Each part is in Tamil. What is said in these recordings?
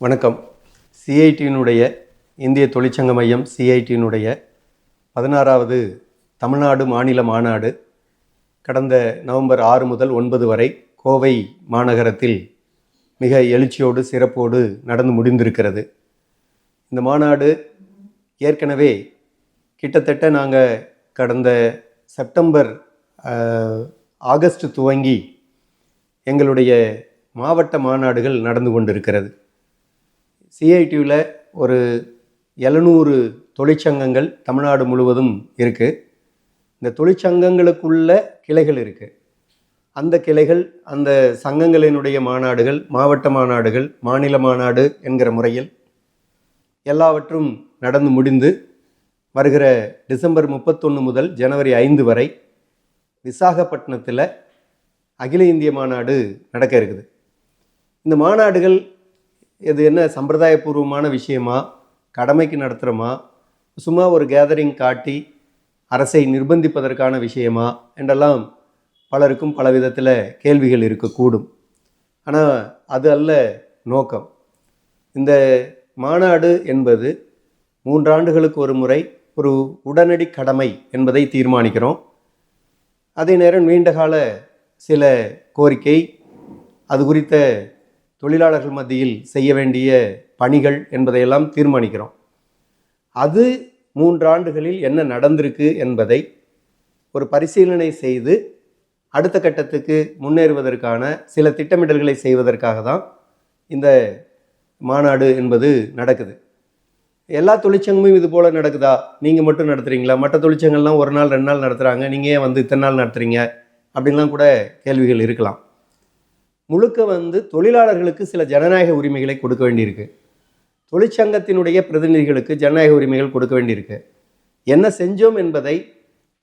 வணக்கம். சிஐடியினுடைய இந்திய தொழிற்சங்க மையம் சிஐடியினுடைய பதினாறாவது தமிழ்நாடு மாநில மாநாடு கடந்த நவம்பர் ஆறு முதல் ஒன்பது வரை கோவை மாநகரத்தில் மிக எழுச்சியோடு சிறப்போடு நடந்து முடிந்திருக்கிறது. இந்த மாநாடு ஏற்கனவே கிட்டத்தட்ட நாங்கள் கடந்த செப்டம்பர் ஆகஸ்ட் துவங்கி எங்களுடைய மாவட்ட மாநாடுகள் நடந்து கொண்டிருக்கிறது. சிஐடியில் ஒரு எழுநூறு தொழிற்சங்கங்கள் தமிழ்நாடு முழுவதும் இருக்குது இந்த தொழிற்சங்கங்களுக்குள்ள கிளைகள் இருக்குது அந்த கிளைகள் அந்த சங்கங்களினுடைய மாநாடுகள் மாவட்ட மாநாடுகள் மாநில மாநாடு என்கிற முறையில் எல்லாவற்றும் நடந்து முடிந்து வருகிற டிசம்பர் முப்பத்தொன்று முதல் ஜனவரி ஐந்து வரை விசாகப்பட்டினத்தில் அகில இந்திய மாநாடு நடக்க இருக்குது. இந்த மாநாடுகள் இது என்ன சம்பிரதாயபூர்வமான விஷயமா? கடமைக்கு நடத்துகிறோமா சும்மா ஒரு கேதரிங் காட்டி அரசை நிர்பந்திப்பதற்கான விஷயமா? என்றெல்லாம் பலருக்கும் பல விதத்தில் கேள்விகள் இருக்கக்கூடும். ஆனால் அது அல்ல நோக்கம். இந்த மாநாடு என்பது மூன்றாண்டுகளுக்கு ஒரு முறை ஒரு உடனடி கடமை என்பதை தீர்மானிக்கிறோம். அதே நேரம் நீண்டகால சில கோரிக்கை அது குறித்த தொழிலாளர்கள் மத்தியில் செய்ய வேண்டிய பணிகள் என்பதையெல்லாம் தீர்மானிக்கிறோம். அது மூன்றாண்டுகளில் என்ன நடந்திருக்கு என்பதை ஒரு பரிசீலனை செய்து அடுத்த கட்டத்துக்கு முன்னேறுவதற்கான சில திட்டமிடல்களை செய்வதற்காக தான் இந்த மாநாடு என்பது நடக்குது. எல்லா தொழிற்சங்கமும் இது போல் நடக்குதா? நீங்கள் மட்டும் நடத்துகிறீங்களா மற்ற தொழிற்சங்கங்கள்லாம் ஒரு நாள் ரெண்டு நாள் நடத்துகிறாங்க நீங்கள் ஏன் வந்து இத்தனை நாள் நடத்துகிறீங்க அப்படின்லாம் கூட கேள்விகள் இருக்கலாம். முழுக்க வந்து தொழிலாளர்களுக்கு சில ஜனநாயக உரிமைகளை கொடுக்க வேண்டியிருக்கு. தொழிற்சங்கத்தினுடைய பிரதிநிதிகளுக்கு ஜனநாயக உரிமைகள் கொடுக்க வேண்டியிருக்கு. என்ன செஞ்சோம் என்பதை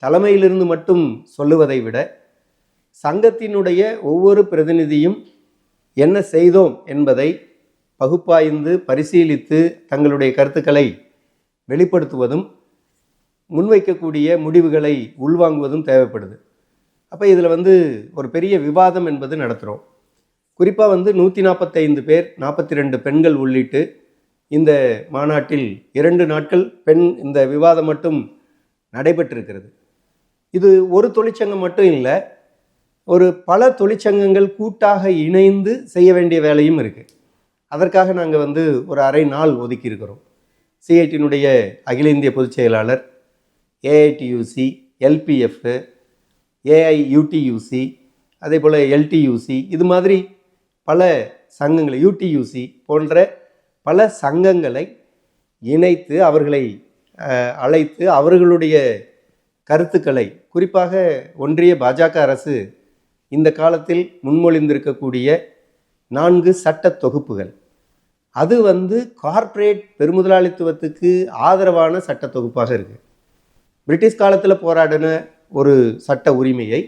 தலைமையிலிருந்து மட்டும் சொல்லுவதை விட சங்கத்தினுடைய ஒவ்வொரு பிரதிநிதியும் என்ன செய்தோம் என்பதை பகுப்பாய்ந்து பரிசீலித்து தங்களுடைய கருத்துக்களை வெளிப்படுத்துவதும் முன்வைக்கக்கூடிய முடிவுகளை உள்வாங்குவதும் தேவைப்படுது. அப்போ இதில் வந்து ஒரு பெரிய விவாதம் என்பது நடத்துகிறோம் குறிப்பாக வந்து நூற்றி நாற்பத்தைந்து பேர் நாற்பத்தி ரெண்டு பெண்கள் உள்ளிட்டு இந்த மாநாட்டில் இரண்டு நாட்கள் பெண் இந்த விவாதம் மட்டும் நடைபெற்றிருக்கிறது. இது ஒரு தொழிற்சங்கம் மட்டும் இல்லை ஒரு பல தொழிற்சங்கங்கள் கூட்டாக இணைந்து செய்ய வேண்டிய வேலையும் இருக்குது அதற்காக நாங்கள் வந்து ஒரு அரை நாள் ஒதுக்கியிருக்கிறோம். சிஐடினுடைய சிஐடியினுடைய அகில இந்திய பொதுச் செயலாளர் ஏஐடியூசி எல்பிஎஃப் ஏஐயூடியூசி அதே போல் எல்டியூசி இது மாதிரி பல சங்கங்களை யூடியூசி போன்ற பல சங்கங்களை இணைத்து அவர்களை அழைத்து அவர்களுடைய கருத்துக்களை குறிப்பாக ஒன்றிய பாஜக அரசு இந்த காலத்தில் முன்மொழிந்திருக்கக்கூடிய நான்கு சட்ட தொகுப்புகள். அது வந்து கார்ப்பரேட் பெருமுதலாளித்துவத்துக்கு ஆதரவான சட்ட தொகுப்பாக இருக்குது பிரிட்டிஷ் காலத்தில் போராடின ஒரு சட்ட உரிமையை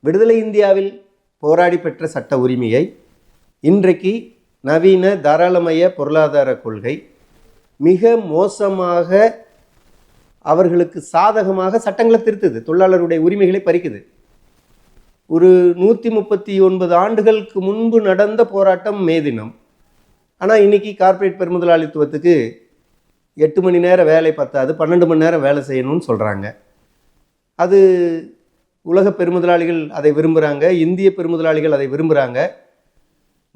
விடுதலை இந்தியாவில் போராடி பெற்ற சட்ட உரிமையை இன்றைக்கு நவீன தாராளமய பொருளாதார கொள்கை மிக மோசமாக அவர்களுக்கு சாதகமாக சட்டங்களை திருத்துது தொழிலாளருடைய உரிமைகளை பறிக்குது. ஒரு நூற்றி முப்பத்தி ஒன்பது ஆண்டுகளுக்கு முன்பு நடந்த போராட்டம் மே தினம். ஆனால் இன்னைக்கு கார்ப்பரேட் பெருமுதலாளித்துவத்துக்கு எட்டு மணி நேரம் வேலை பத்தாது பன்னெண்டு மணி நேரம் வேலை செய்யணும்னு சொல்கிறாங்க அது உலக பெருமுதலாளிகள் அதை விரும்புகிறாங்க இந்திய பெருமுதலாளிகள் அதை விரும்புகிறாங்க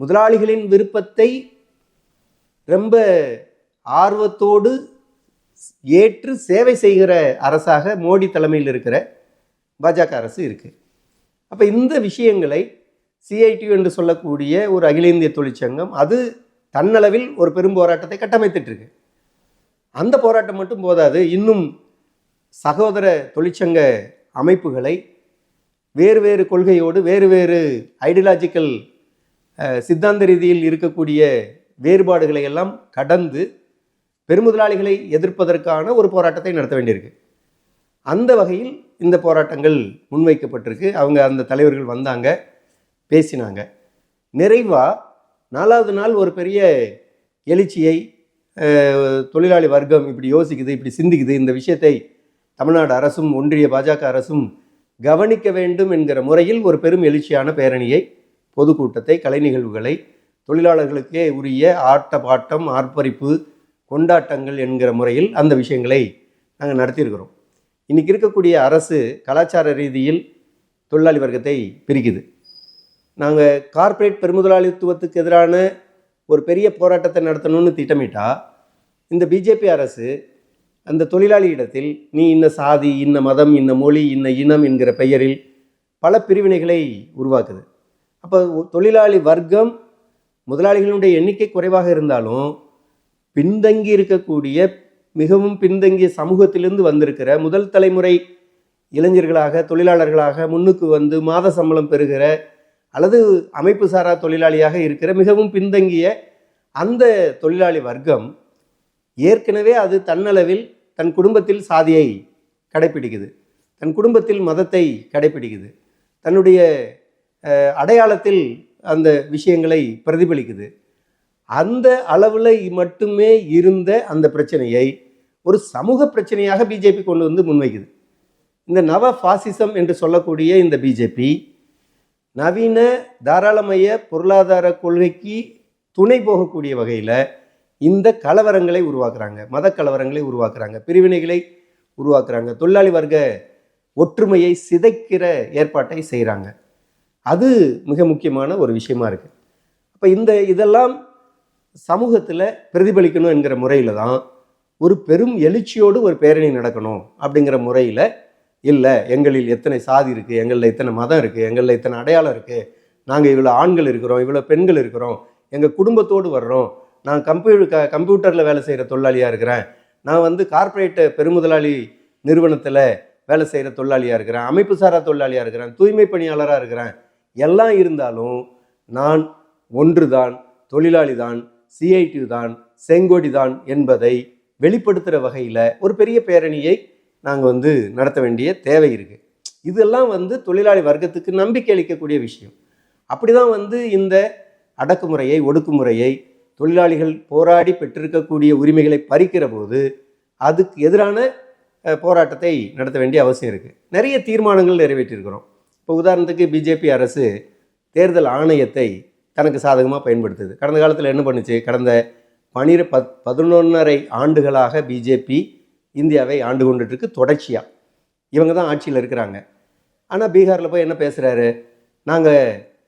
முதலாளிகளின் விருப்பத்தை ரொம்ப ஆர்வத்தோடு ஏற்று சேவை செய்கிற அரசாக மோடி தலைமையில் இருக்கிற பாஜக அரசு இருக்குது அப்போ இந்த விஷயங்களை சிஐடி என்று சொல்லக்கூடிய ஒரு அகில இந்திய தொழிற்சங்கம் அது தன்னளவில் ஒரு பெரும் போராட்டத்தை கட்டமைத்துட்ருக்கு அந்த போராட்டம் மட்டும் போதாது இன்னும் சகோதர தொழிற்சங்க அமைப்புகளை வேறு வேறு கொள்கையோடு வேறு வேறு ஐடியாலஜிக்கல் சித்தாந்த ரீதியில் இருக்கக்கூடிய வேறுபாடுகளை எல்லாம் கடந்து பெருமுதலாளிகளை எதிர்ப்பதற்கான ஒரு போராட்டத்தை நடத்த வேண்டியிருக்கு. அந்த வகையில் இந்த போராட்டங்கள் முன்வைக்கப்பட்டிருக்கு. அவங்க அந்த தலைவர்கள் வந்தாங்க பேசினாங்க. நிறைவாக நாலாவது நாள் ஒரு பெரிய எழுச்சியை தொழிலாளி வர்க்கம் இப்படி யோசிக்குது இப்படி சிந்திக்குது. இந்த விஷயத்தை தமிழ்நாடு அரசும் ஒன்றிய பாஜக அரசும் கவனிக்க வேண்டும் என்கிற முறையில் ஒரு பெரும் எழுச்சியான பேரணியை பொதுக்கூட்டத்தை கலை நிகழ்வுகளை தொழிலாளர்களுக்கே உரிய ஆட்ட பாட்டம் ஆர்ப்பரிப்பு கொண்டாட்டங்கள் என்கிற முறையில் அந்த விஷயங்களை நாங்கள் நடத்தியிருக்கிறோம். இன்றைக்கி இருக்கக்கூடிய அரசு கலாச்சார ரீதியில் தொழிலாளி வர்க்கத்தை பிரிக்குது. நாங்கள் கார்ப்பரேட் பெருமுதலாளித்துவத்துக்கு எதிரான ஒரு பெரிய போராட்டத்தை நடத்தணும்னு திட்டமிட்டால் இந்த பிஜேபி அரசு அந்த தொழிலாளி இடத்தில் நீ இன்ன சாதி இன்ன மதம் இன்ன மொழி இன்ன இனம் என்கிற பெயரில் பல பிரிவினைகளை உருவாக்குது. அப்போ தொழிலாளி வர்க்கம் முதலாளிகளுடைய எண்ணிக்கை குறைவாக இருந்தாலும் பின்தங்கி இருக்கக்கூடிய மிகவும் பின்தங்கிய சமூகத்திலிருந்து வந்திருக்கிற முதல் தலைமுறை இளைஞர்களாக தொழிலாளர்களாக முன்னுக்கு வந்து மாத சம்பளம் பெறுகிற அல்லது அமைப்பு சாரா தொழிலாளியாக இருக்கிற மிகவும் பின்தங்கிய அந்த தொழிலாளி வர்க்கம் ஏற்கனவே அது தன்னளவில் தன் குடும்பத்தில் சாதியை கடைப்பிடிக்குது. தன் குடும்பத்தில் மதத்தை கடைப்பிடிக்குது. தன்னுடைய அடையாளத்தில் அந்த விஷயங்களை பிரதிபலிக்குது. அந்த அளவில் மட்டுமே இருந்த அந்த பிரச்சனையை ஒரு சமூக பிரச்சனையாக பிஜேபி கொண்டு வந்து முன்வைக்குது. இந்த நவ ஃபாசிசம் என்று சொல்லக்கூடிய இந்த பிஜேபி நவீன தாராளமய பொருளாதார கொள்கைக்கு துணை போகக்கூடிய வகையில் இந்த கலவரங்களை உருவாக்குறாங்க மத கலவரங்களை உருவாக்குறாங்க பிரிவினைகளை உருவாக்குறாங்க தொழிலாளி வர்க்க ஒற்றுமையை சிதைக்கிற ஏற்பாட்டை செய்கிறாங்க அது மிக முக்கியமான ஒரு விஷயமா இருக்குது அப்போ இந்த இதெல்லாம் சமூகத்தில் பிரதிபலிக்கணும் என்கிற முறையில் தான் ஒரு பெரும் எழுச்சியோடு ஒரு பேரணி நடக்கணும் அப்படிங்கிற முறையில் இல்லை எங்களில் எத்தனை சாதி இருக்குது எங்களில் எத்தனை மதம் இருக்குது எங்களில் எத்தனை அடையாளம் இருக்குது நாங்கள் இவ்வளோ ஆண்கள் இருக்கிறோம் இவ்வளோ பெண்கள் இருக்கிறோம் எங்கள் குடும்பத்தோடு வர்றோம் நான் கம்ப்யூட்டர் க கம்ப்யூட்டரில் வேலை செய்கிற தொழிலாளியாக இருக்கிறேன். நான் வந்து கார்ப்பரேட் பெருமுதலாளி நிறுவனத்தில் வேலை செய்கிற தொழிலாளியாக இருக்கிறேன். அமைப்பு சாரா தொழிலாளியாக இருக்கிறேன். தூய்மை பணியாளராக இருக்கிறேன். எல்லாம் இருந்தாலும் நான் ஒன்று தான் தொழிலாளி தான் சிஐடி தான் செங்கோடி தான் என்பதை வெளிப்படுத்துகிற வகையில் ஒரு பெரிய பேரணியை நாங்கள் வந்து நடத்த வேண்டிய தேவை இருக்குது இதெல்லாம் வந்து தொழிலாளி வர்க்கத்துக்கு நம்பிக்கை அளிக்கக்கூடிய விஷயம். அப்படி தான் வந்து இந்த அடக்குமுறையை ஒடுக்குமுறையை தொழிலாளிகள் போராடி பெற்றிருக்கக்கூடிய உரிமைகளை பறிக்கிற போது அதுக்கு எதிரான போராட்டத்தை நடத்த வேண்டிய அவசியம் இருக்குது நிறைய தீர்மானங்கள் நிறைவேற்றியிருக்கிறோம் இப்போ உதாரணத்துக்கு பிஜேபி அரசு தேர்தல் ஆணையத்தை தனக்கு சாதகமாக பயன்படுத்துது. கடந்த காலத்தில் என்ன பண்ணுச்சு? கடந்த பனிர பத் பதினொன்றரை ஆண்டுகளாக பிஜேபி இந்தியாவை ஆண்டு கொண்டுட்டுருக்கு தொடர்ச்சியாக இவங்க தான் ஆட்சியில் இருக்கிறாங்க. ஆனால் பீகாரில் போய் என்ன பேசுகிறாரு நாங்கள்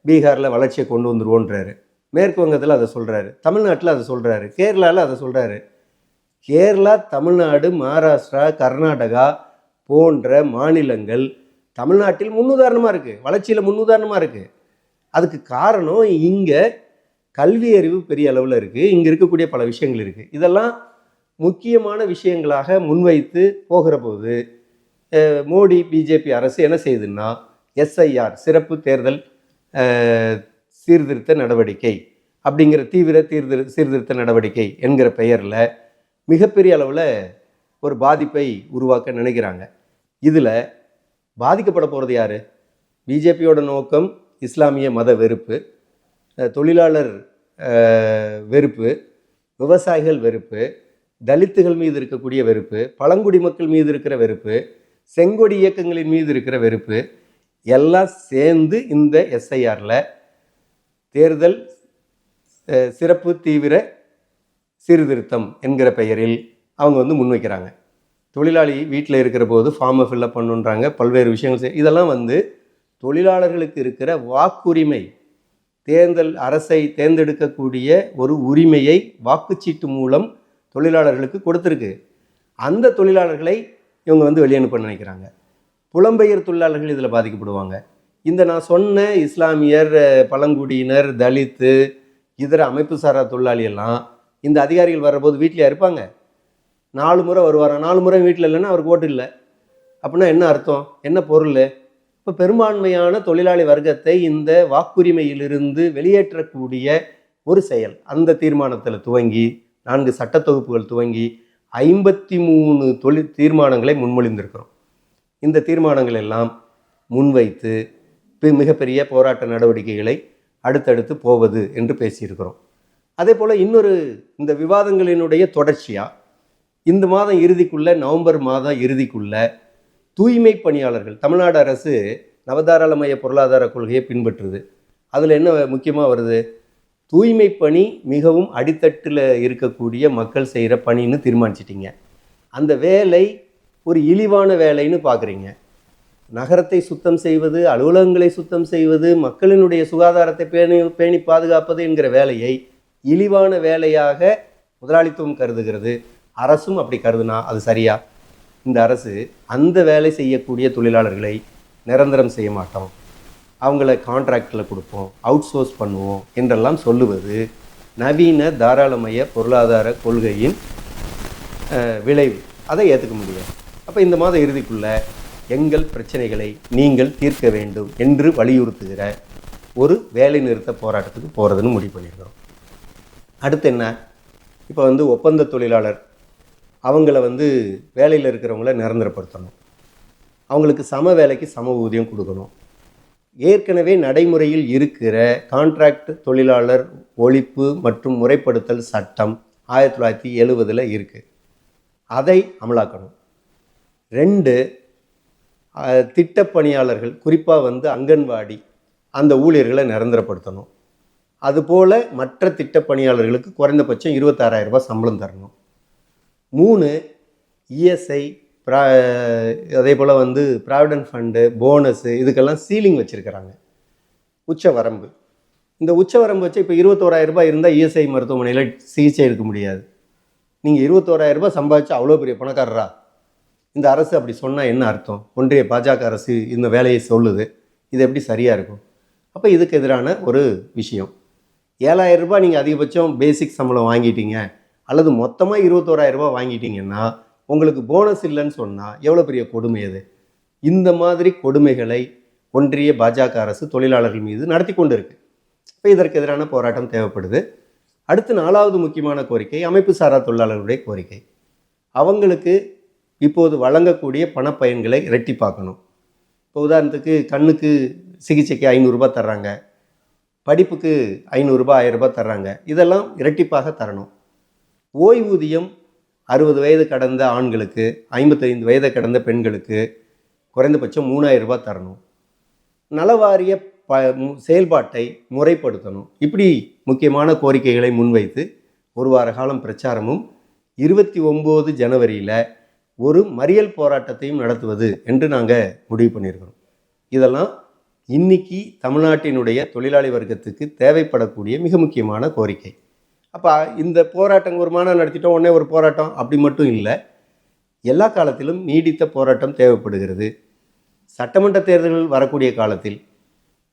பீகாரில் வளர்ச்சியை கொண்டு வந்துருவோன்றாரு. மேற்கு வங்கத்தில் அதை சொல்கிறாரு தமிழ்நாட்டில் அதை சொல்கிறாரு கேரளாவில் அதை சொல்கிறாரு கேரளா தமிழ்நாடு மகாராஷ்டிரா கர்நாடகா போன்ற மாநிலங்கள் தமிழ்நாட்டில் முன்னுதாரணமாக இருக்குது வளர்ச்சியில் முன்னுதாரணமாக இருக்குது அதுக்கு காரணம் இங்கே கல்வி அறிவு பெரிய அளவில் இருக்குது இங்கே இருக்கக்கூடிய பல விஷயங்கள் இருக்குது இதெல்லாம் முக்கியமான விஷயங்களாக முன்வைத்து போகிற போது மோடி பிஜேபி அரசு என்ன செய்யுதுன்னா எஸ்ஐஆர் சிறப்பு தேர்தல் சீர்திருத்த நடவடிக்கை அப்படிங்கிற தீவிர தீர்திரு சீர்திருத்த நடவடிக்கை என்கிற பெயரில் மிகப்பெரிய அளவில் ஒரு பாதிப்பை உருவாக்க நினைக்கிறாங்க. இதில் பாதிக்கப்பட போகிறது யார்? பிஜேபியோட நோக்கம் இஸ்லாமிய மத வெறுப்பு தொழிலாளர் வெறுப்பு விவசாயிகள் வெறுப்பு தலித்துகள் மீது இருக்கக்கூடிய வெறுப்பு பழங்குடி மக்கள் மீது இருக்கிற வெறுப்பு செங்கொடி இயக்கங்களின் மீது இருக்கிற வெறுப்பு எல்லாம் சேர்ந்து இந்த எஸ்ஐஆரில் தேர்தல் சிறப்பு தீவிர சீர்திருத்தம் என்கிற பெயரில் அவங்க வந்து முன்வைக்கிறாங்க தொழிலாளி வீட்டில் இருக்கிற போது ஃபார்மை ஃபில்லப் பண்ணுன்றாங்க. பல்வேறு விஷயங்கள் செய் இதெல்லாம் வந்து தொழிலாளர்களுக்கு இருக்கிற வாக்குரிமை தேர்தல் அரசை தேர்ந்தெடுக்கக்கூடிய ஒரு உரிமையை வாக்குச்சீட்டு மூலம் தொழிலாளர்களுக்கு கொடுத்துருக்கு. அந்த தொழிலாளர்களை இவங்க வந்து வெளியனுப்ப நினைக்கிறாங்க. புலம்பெயர் தொழிலாளர்கள் இதில் பாதிக்கப்படுவாங்க. இந்த நான் சொன்ன இஸ்லாமியர் பழங்குடியினர் தலித்து இதர அமைப்பு சாரா தொழிலாளி எல்லாம் இந்த அதிகாரிகள் வர்றபோது வீட்டில் இருப்பாங்க? நாலு முறை வருவார்? நாலு முறை வீட்டில் இல்லைன்னா அவருக்கு ஓட்டு இல்லை. அப்படின்னா என்ன அர்த்தம்? என்ன பொருள்? இப்போ பெரும்பான்மையான தொழிலாளி வர்க்கத்தை இந்த வாக்குரிமையிலிருந்து வெளியேற்றக்கூடிய ஒரு செயல். அந்த தீர்மானத்தில் துவங்கி நான்கு சட்ட தொகுப்புகள் துவங்கி ஐம்பத்தி மூணு தொழில் தீர்மானங்களை முன்மொழிந்திருக்கிறோம். இந்த தீர்மானங்கள் எல்லாம் முன்வைத்து மிகப்பெரிய போராட்ட நடவடிக்கைகளை அடுத்தடுத்து போவது என்று பேசியிருக்கிறோம். அதே போல் இன்னொரு இந்த விவாதங்களினுடைய தொடர்ச்சியாக இந்த மாதம் இறுதிக்குள்ள நவம்பர் மாதம் இறுதிக்குள்ள தூய்மை பணியாளர்கள் தமிழ்நாடு அரசு நவதாராளமய பொருளாதார கொள்கையை பின்பற்றுது. அதில் என்ன முக்கியமாக வருது? தூய்மை பணி மிகவும் அடித்தட்டில் இருக்கக்கூடிய மக்கள் செய்கிற பணின்னு தீர்மானிச்சிட்டிங்க. அந்த வேலை ஒரு இழிவான வேலைன்னு பார்க்குறீங்க நகரத்தை சுத்தம் செய்வது அலுவலகங்களை சுத்தம் செய்வது மக்களினுடைய சுகாதாரத்தை பேணி பேணி பாதுகாப்பது என்கிற வேலையை இழிவான வேலையாக முதலாளித்துவம் கருதுகிறது. அரசும் அப்படி கருதுனா அது சரியா? இந்த அரசு அந்த வேலை செய்யக்கூடிய தொழிலாளர்களை நிரந்தரம் செய்ய மாட்டோம். அவங்கள கான்ட்ராக்டில் கொடுப்போம் அவுட் சோர்ஸ் பண்ணுவோம் என்றெல்லாம் சொல்லுவது நவீன தாராளமய பொருளாதார கொள்கையின் விளைவு. அதை ஏற்றுக்க முடியாது. அப்போ இந்த மாத இறுதிக்குள்ளே எங்கள் பிரச்சனைகளை நீங்கள் தீர்க்க வேண்டும் என்று வலியுறுத்துகிற ஒரு வேலை நிறுத்த போராட்டத்துக்கு போகிறதுன்னு முடிவு பண்ணியிருக்கிறோம். அடுத்து என்ன? இப்போ வந்து ஒப்பந்த தொழிலாளர் அவங்கள வந்து வேலையில் இருக்கிறவங்கள நிரந்தரப்படுத்தணும். அவங்களுக்கு சம வேலைக்கு சம ஊதியம் கொடுக்கணும். ஏற்கனவே நடைமுறையில் இருக்கிற கான்ட்ராக்ட் தொழிலாளர் ஒழிப்பு மற்றும் முறைப்படுத்தல் சட்டம் ஆயிரத்தி தொள்ளாயிரத்தி எழுவதில் இருக்குது அதை அமலாக்கணும். ரெண்டு திட்ட பணியாளர்கள் குறிப்பாக வந்து அங்கன்வாடி அந்த ஊழியர்களை நிரந்தரப்படுத்தணும். அதுபோல் மற்ற திட்ட பணியாளர்களுக்கு குறைந்தபட்சம் இருபத்தாறாயிரம் ரூபாய் சம்பளம் தரணும். மூணு இஎஸ்ஐ ப்ரா அதே போல் வந்து ப்ராவிடன்ட் ஃபண்டு போனஸு இதுக்கெல்லாம் சீலிங் வச்சுருக்கிறாங்க. உச்ச வரம்பு இந்த உச்ச வரம்பு வச்சு இப்போ இருபத்தோராயிரம் ரூபாய் இருந்தால் இஎஸ்ஐ மருத்துவமனையில் சிகிச்சை எடுக்க முடியாது. நீங்கள் இருபத்தோராயிரம் ரூபாய் சம்பாதிச்சு அவ்வளோ பெரிய பணக்காரரா? இந்த அரசு அப்படி சொன்னால் என்ன அர்த்தம்? ஒன்றிய பாஜக அரசு இந்த வேலையை சொல்லுது. இது எப்படி சரியாக இருக்கும்? அப்போ இதுக்கு எதிரான ஒரு விஷயம். ஏழாயிரம் ரூபாய் நீங்கள் அதிகபட்சம் பேசிக் சம்பளம் வாங்கிட்டீங்க. அல்லது மொத்தமாக இருபத்தோராயிரம் ரூபாய் வாங்கிட்டீங்கன்னா உங்களுக்கு போனஸ் இல்லைன்னு சொன்னால் எவ்வளோ பெரிய கொடுமை அது? இந்த மாதிரி கொடுமைகளை ஒன்றிய பாஜக அரசு தொழிலாளர்கள் மீது நடத்தி கொண்டு இருக்கு இப்போ இதற்கு எதிரான போராட்டம் தேவைப்படுது. அடுத்து நாலாவது முக்கியமான கோரிக்கை அமைப்பு சாரா தொழிலாளர்களுடைய கோரிக்கை. அவங்களுக்கு இப்போது வழங்கக்கூடிய பணப்பயன்களை இரட்டிப்பாக்கணும் இப்போ உதாரணத்துக்கு கண்ணுக்கு சிகிச்சைக்கு ஐநூறுரூபா தர்றாங்க. படிப்புக்கு ஐநூறுரூபா ஆயிரரூபா தர்றாங்க. இதெல்லாம் இரட்டிப்பாக தரணும். ஓய்வூதியம் அறுபது வயது கடந்த ஆண்களுக்கு ஐம்பத்தைந்து வயது கடந்த பெண்களுக்கு குறைந்தபட்சம் மூணாயிரம் ரூபாய் தரணும். நலவாரிய ப செயல்பாட்டை முறைப்படுத்தணும். இப்படி முக்கியமான கோரிக்கைகளை முன்வைத்து ஒரு வார காலம் பிரச்சாரமும் இருபத்தி ஒம்பது ஜனவரியில் ஒரு மறியல் போராட்டத்தையும் நடத்துவது என்று நாங்கள் முடிவு பண்ணியிருக்கிறோம். இதெல்லாம் இன்னைக்கு தமிழ்நாட்டினுடைய தொழிலாளி வர்க்கத்துக்கு தேவைப்படக்கூடிய மிக முக்கியமான கோரிக்கை. அப்போ இந்த போராட்டம் ஒரு மாநாடு நடத்திட்டோம் உடனே ஒரு போராட்டம் அப்படி மட்டும் இல்லை. எல்லா காலத்திலும் நீடித்த போராட்டம் தேவைப்படுகிறது. சட்டமன்ற தேர்தல்கள் வரக்கூடிய காலத்தில்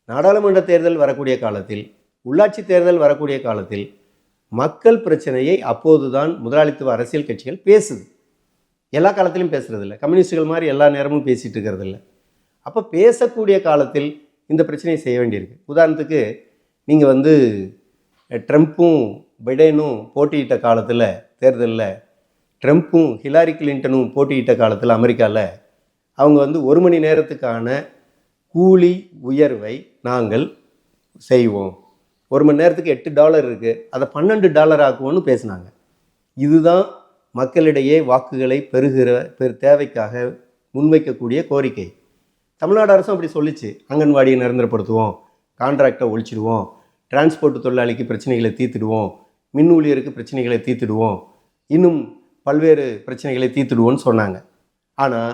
நாடாளுமன்ற தேர்தல் வரக்கூடிய காலத்தில் உள்ளாட்சி தேர்தல் வரக்கூடிய காலத்தில் மக்கள் பிரச்சனையை அப்போதுதான் முதலாளித்துவ அரசியல் கட்சிகள் பேசுது. எல்லா காலத்திலையும் பேசுகிறதில்ல இல்லை கம்யூனிஸ்டுகள் மாதிரி எல்லா நேரமும் பேசிகிட்டு இருக்கிறதில்ல. அப்போ பேசக்கூடிய காலத்தில் இந்த பிரச்சனையை செய்ய வேண்டியிருக்கு. உதாரணத்துக்கு நீங்கள் வந்து ட்ரம்ப்பும் பிடேனும் போட்டியிட்ட காலத்தில் தேர்தலில் ட்ரம்ப்பும் ஹிலாரி கிளின்டனும் போட்டியிட்ட காலத்தில் அமெரிக்காவில் அவங்க வந்து ஒரு மணி நேரத்துக்கான கூலி உயர்வை நாங்கள் செய்வோம். ஒரு மணி நேரத்துக்கு எட்டு டாலர் இருக்குது அதை பன்னெண்டு டாலர் ஆக்குவோன்னு பேசினாங்க. இதுதான் மக்களிடையே வாக்குகளை பெறுகிற பெரு தேவைக்காக முன்வைக்கக்கூடிய கோரிக்கை. தமிழ்நாடு அரசும் அப்படி சொல்லிச்சு. அங்கன்வாடியை நிரந்தரப்படுத்துவோம். கான்ட்ராக்டை ஒழிச்சிடுவோம். டிரான்ஸ்போர்ட் தொழிலாளிக்கு பிரச்சனைகளை தீர்த்துடுவோம். மின் ஊழியருக்கு பிரச்சனைகளை தீர்த்துடுவோம். இன்னும் பல்வேறு பிரச்சனைகளை தீர்த்துடுவோம்னு சொன்னாங்க. ஆனால்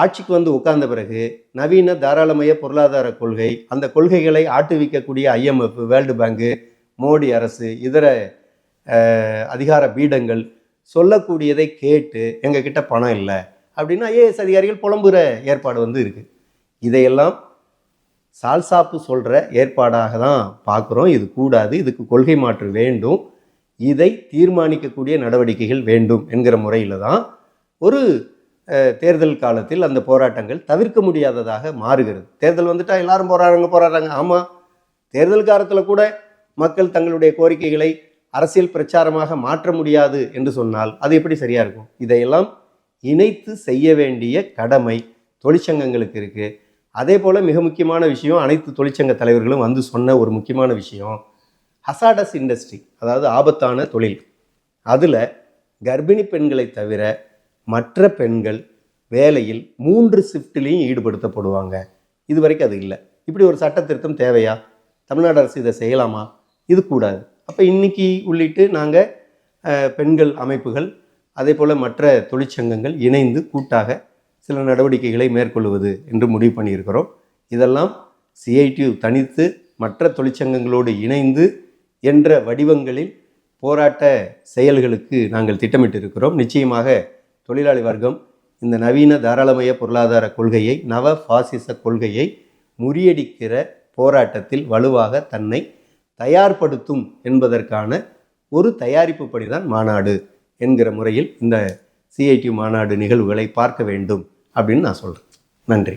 ஆட்சிக்கு வந்து உட்கார்ந்த பிறகு நவீன தாராளமய பொருளாதார கொள்கை அந்த கொள்கைகளை ஆட்டுவிக்கக்கூடிய ஐஎம்எஃப் வேர்ல்டு பேங்கு மோடி அரசு இதர அதிகார பீடங்கள் சொல்லக்கூடியதை கேட்டு எங்ககிட்ட பணம் இல்லை அப்படின்னா ஐஏஎஸ் அதிகாரிகள் புலம்புகிற ஏற்பாடு வந்து இருக்குது இதையெல்லாம் சால்சாப்பு சொல்கிற ஏற்பாடாக தான் பார்க்குறோம். இது கூடாது. இதுக்கு கொள்கை மாற்று வேண்டும். இதை தீர்மானிக்கக்கூடிய நடவடிக்கைகள் வேண்டும் என்கிற முறையில் தான் ஒரு தேர்தல் காலத்தில் அந்த போராட்டங்கள் தவிர்க்க முடியாததாக மாறுகிறது. தேர்தல் வந்துட்டால் எல்லாரும் போராடுறாங்க போராடுறாங்க. ஆமாம் தேர்தல் காலத்தில் கூட மக்கள் தங்களுடைய கோரிக்கைகளை அரசியல் பிரச்சாரமாக மாற்ற முடியாது என்று சொன்னால் அது எப்படி சரியாக இருக்கும்? இதையெல்லாம் இணைத்து செய்ய வேண்டிய கடமை தொழிற்சங்கங்களுக்கு இருக்குது அதே போல் மிக முக்கியமான விஷயம் அனைத்து தொழிற்சங்க தலைவர்களும் வந்து சொன்ன ஒரு முக்கியமான விஷயம். ஹசாடஸ் இண்டஸ்ட்ரி அதாவது ஆபத்தான தொழில். அதில் கர்ப்பிணி பெண்களை தவிர மற்ற பெண்கள் வேலையில் மூன்று ஷிஃப்ட்லேயும் ஈடுபடுத்தப்படுவாங்க. இது வரைக்கும் அது இல்லை. இப்படி ஒரு சட்ட திருத்தம் தேவையா? தமிழ்நாடு அரசு இதை செய்யலாமா? இது கூடாது. அப்போ இன்னைக்கு உள்ளிட்டு நாங்கள் பெண்கள் அமைப்புகள் அதே போல் மற்ற தொழிற்சங்கங்கள் இணைந்து கூட்டாக சில நடவடிக்கைகளை மேற்கொள்வது என்று முடிவு பண்ணியிருக்கிறோம். இதெல்லாம் சிஐடியு தனித்து மற்ற தொழிற்சங்கங்களோடு இணைந்து என்ற வடிவங்களில் போராட்ட செயல்களுக்கு நாங்கள் திட்டமிட்டு இருக்கிறோம் நிச்சயமாக தொழிலாளி வர்க்கம் இந்த நவீன தாராளமய பொருளாதார கொள்கையை நவ பாசிச கொள்கையை முறியடிக்கிற போராட்டத்தில் வலுவாக தன்னை தயார்படுத்தும் என்பதற்கான ஒரு தயாரிப்பு படிதான் மாநாடு என்கிற முறையில் இந்த சிஐடி மாநாடு நிகழ்வுகளை பார்க்க வேண்டும் அப்படின்னு நான் சொல்கிறேன் நன்றி.